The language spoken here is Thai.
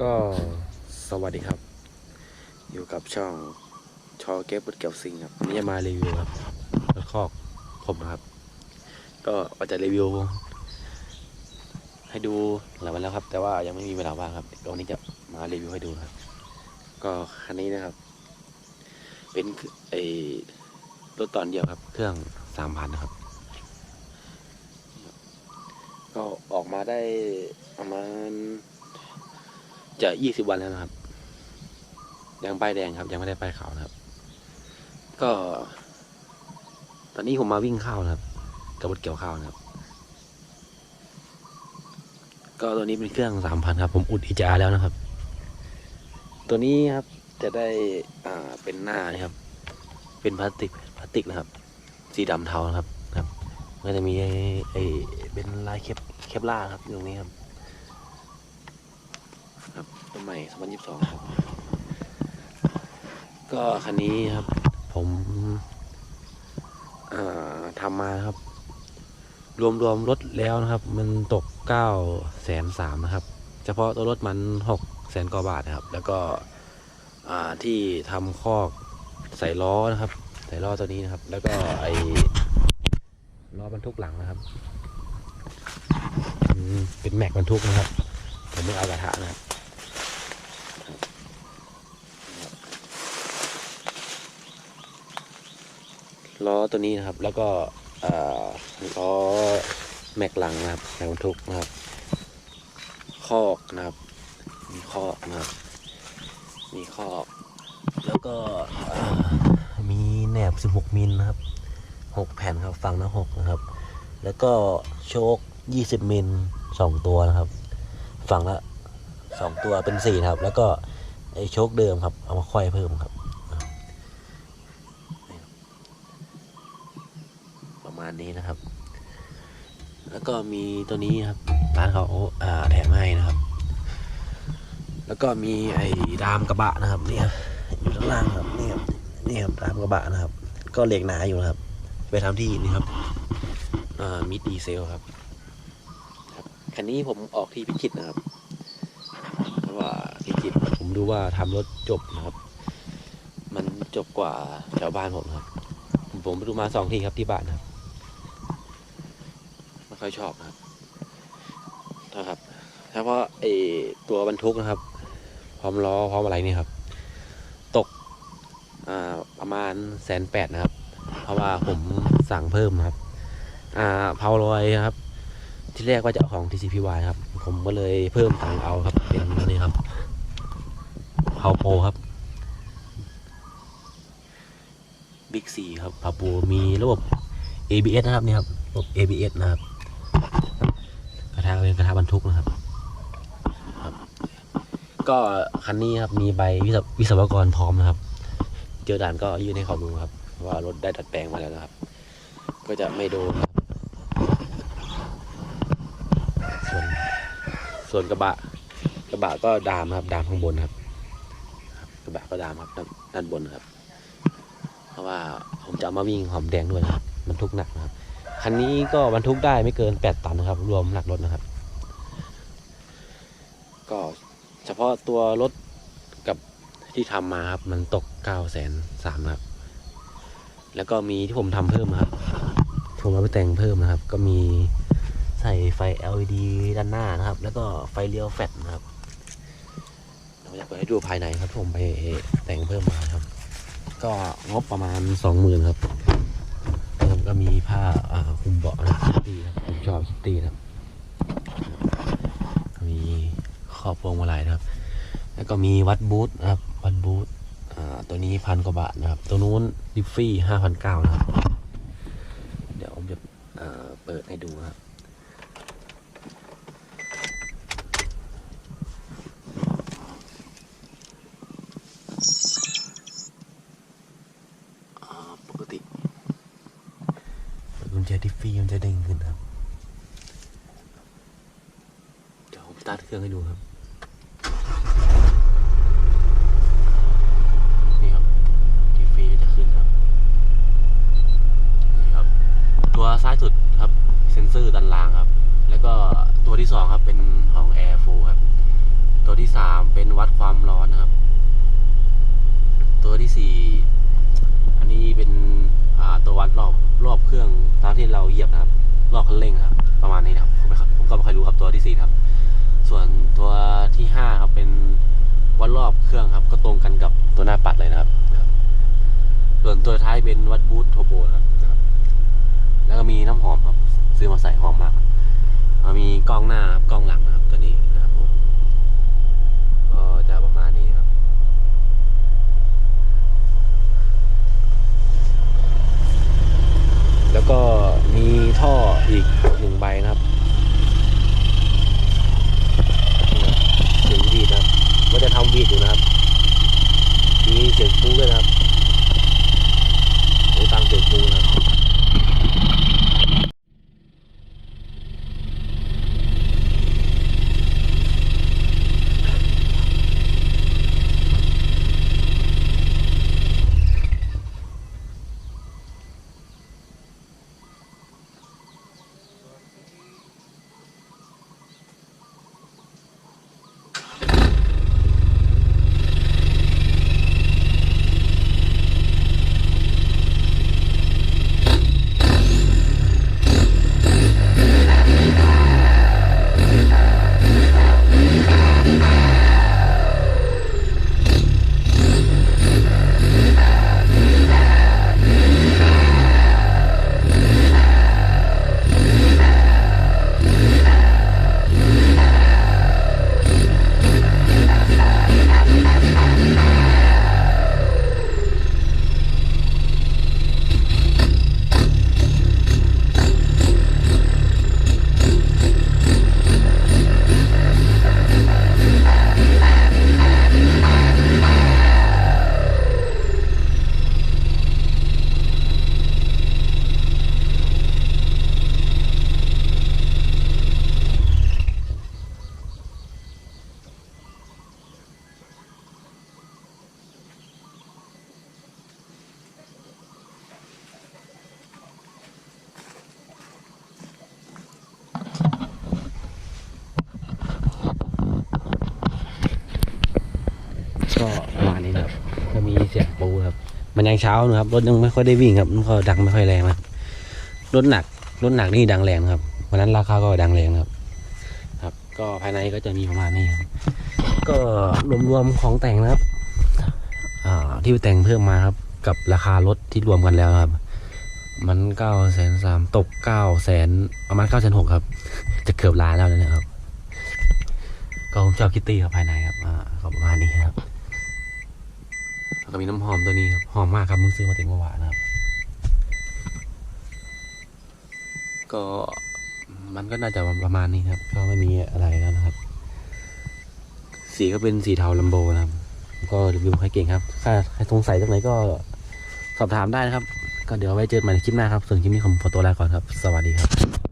ก็สวัสดีครับ อยู่กับช่องชอเก็บบุดเกี่ยวซิงครับวันนี้จะมารีวิวครับรถคอกผมนะครับ ก็ว่าจะรีวิว ให้ดูหลายวันแล้วครับ แต่ว่ายังไม่มีเวลาว่างครับเดี๋ยววันนี้จะมารีวิวให้ดูครับ ก็คันนี้นะครับ เป็นไอรถตอนเดียวครับ เครื่องสามพันนะครับ ก็ออกมาได้ประมาณ จะยี่สิบวันแล้วนะครับ ยังป้ายแดงครับ ยังไม่ได้ป้ายขาวนะครับ ก็ ตอนนี้ผมมาวิ่งข้าวนะครับกับรถเกี่ยวข้าวนะครับ ก็ตัวนี้เป็นเครื่องสามพันครับ ผมอุดอีจาแล้วนะครับ ตัวนี้ครับจะได้อ่าเป็นหน้านะครับ เป็นพลาสติกพลาสติกนะครับ สีดำเทานะครับครับ ก็จะมีไอ้เป็นลายเคปเคปล่าครับอยู่ตรงนี้ครับ ตัวใหม่2022 ครับ ก็คันนี้ครับ ผมทำมาครับ รวมรวมรถแล้วนะครับ มันตกเก้าแสนสามนะครับ เฉพาะตัวรถมันหกแสนกว่าบาทนะครับ แล้วก็ที่ทำคอกใส่ล้อนะครับ ใส่ล้อตัวนี้นะครับ แล้วก็ไอล้อบรรทุกหลังนะครับ เป็นแม็กบรรทุกนะครับ ผมไม่เอากระทะนะครับ ล้อตัวนี้นะครับ แล้วก็ล้อแม็กหลังนะครับแม็กบรรทุกนะครับคอกนะครับ มีคอกนะครับมีคอก แล้วก็มีแหนบ 16 มิลนะครับ 6 แผ่นครับฝั่งละ6นะครับ แล้วก็โชค 20 มิล 2 ตัวนะครับฝั่งละ 2 ตัวเป็น4ครับ แล้วก็ไอโชคเดิมครับ เอามาค่อยเพิ่มครับ ประ มาณนี้นะครับ แล้วก็มีตัวนี้ครับร้านเขาอ่าแถมให้นะครับ แล้วก็มีไอ้ดามกระบะนะครับเนี่ยอยู่ข้างล่างครับนี่ครับนี่ครับดามกระบะนะครับ ก็เหล็กหนาอยู่นะครับ ไปทำที่นี่ครับมิดดีเซลครับคันนี้ผมออกที่พิจิตรนะครับเพราะว่าพิจิตรผมดูว่าทำรถจบนะครับ มันจบกว่าแถวบ้านผมครับ ผมไปดูมาสองทีครับที่บ้านครับ ค่อยชอบนะครับนะครับเฉพาะไอตัวบรรทุกนะครับ พร้อมล้อพร้อมอะไรนี่ครับ ตกประมาณแสนแปดนะครับ เพราะว่าผมสั่งเพิ่มครับ อ่าเพาลอยครับ ที่แรกว่าจะเอาของ TCPY ครับ ผมก็เลยเพิ่มตังเอาครับ เป็นนี่ครับเพาโปรครับบิ๊กซีครับพาโปรมีระบบ ABS นะครับนี่ครับระบบ ABS นะครับ กระทะเป็นกระทะบรรทุกนะครับครับ ก็คันนี้ครับมีใบวิศวกรพร้อมนะครับ เจอด่านก็ยื่นให้เขาดูครับ ว่ารถได้ดัดแปลงมาแล้วนะครับ ก็จะไม่โดนส่วนส่วนกระบะ กระบะก็ดามครับ ดามข้างบนครับ กระบะก็ดามครับด้านบนครับ เพราะว่าผมจะเอามาวิ่งหอมแดงด้วยนะครับบรรทุกหนักนะครับ คันนี้ก็บรรทุกได้ไม่เกิน 8 ตันนะครับ รวมหนักรถนะครับ ก็เฉพาะตัวรถกับที่ทำมาครับ มันตก9ก้าแสนสามครับ แล้วก็มีที่ผมทำเพิ่มครับผมเอาไปแต่งเพิ่มนะครับ ก็มีใส่ไฟ LED ด้านหน้านะครับ แล้วก็ไฟเลี้ยวแฟลชนะครับเราจะเปิดให้ดูภายในครับผมไปแต่งเพิ่มมาครับ ก็งบประมาณสองหมื่นครับ ก็มีผ้าอ่าคุมเบาะนะคิตตี้ครับผมชอบคิตตี้นะครับ มีขอบพวงมาลัยนะครับ แล้วก็มีวัดบูธนะครับ วัดบูธอ่าตัวนี้พันกว่าบาทนะครับ ตัวนู้นดิฟฟี่ห้าพันเก้านะครับ เดี๋ยวผมจะเปิดให้ดูนะครับ อ่าปกติ กุญแจดิฟฟี่มันจะเด้งขึ้นครับ เดี๋ยวผมสตาร์ทเครื่องให้ดูครับนี่ครับดิฟฟี่จะขึ้นครับนี่ครับ ตัวซ้ายสุดครับ เซ็นเซอร์ด้านล่างครับ แล้วก็ตัวที่สองครับเป็นของ Air 4ครับ ตัวที่สามเป็นวัดความร้อนนะครับ ตัวที่สี่อันนี้เป็นอ่าตัววัดรอบ รอบเครื่องตามที่เราเหยียบนะครับ รอบคันเร่งครับ ประมาณนี้นะครับผมผมก็ไม่ค่อยรู้ครับตัวที่สี่ครับ ส่วนตัวที่ห้าครับเป็นวัดรอบเครื่องครับ ก็ตรงกันกับตัวหน้าปัดเลยนะครับ ส่วนตัวท้ายเป็นวัดบูทโทโบนะครับ แล้วก็มีน้ำหอมครับ ซื้อมาใส่หอมมากครับแล้วมีกล้องหน้าครับกล้องหลังนะครับ ยังเช้านะครับรถยังไม่ค่อยได้วิ่งครับก็ดังไม่ค่อยแรงนะรถหนักรถหนักนี่ดังแรงครับวันนั้นราคาก็ดังแรงครับ ครับ ก็ภายในก็จะมีประมาณนี้ครับก็รวมๆของแต่งนะครับอ่าที่แต่งเพิ่มมาครับ กับราคารถที่รวมกันแล้วครับ มันเก้าแสนสามตกเก้าแสนประมาณเก้าแสนหกครับ จะเกือบล้านแล้วนะครับ ก็ผมชอบคิตตี้ครับภายในครับอ่าก็ประมาณนี้ครับ แล้วก็มีน้ำหอมตัวนี้ครับ หอมมากครับมึงซื้อมาเต็มกระบะนะครับ ก็มันก็น่าจะประมาณนี้ครับ ก็ไม่มีอะไรแล้วนะครับ สีก็เป็นสีเทาลัมโบนะครับ ก็รีวิวให้เก่งครับ ถ้าใครสงสัยตรงไหนก็สอบถามได้นะครับ ก็เดี๋ยวไว้เจอกันใหม่ในคลิปหน้าครับ ส่วนคลิปนี้ผมขอตัวลาก่อนครับ สวัสดีครับ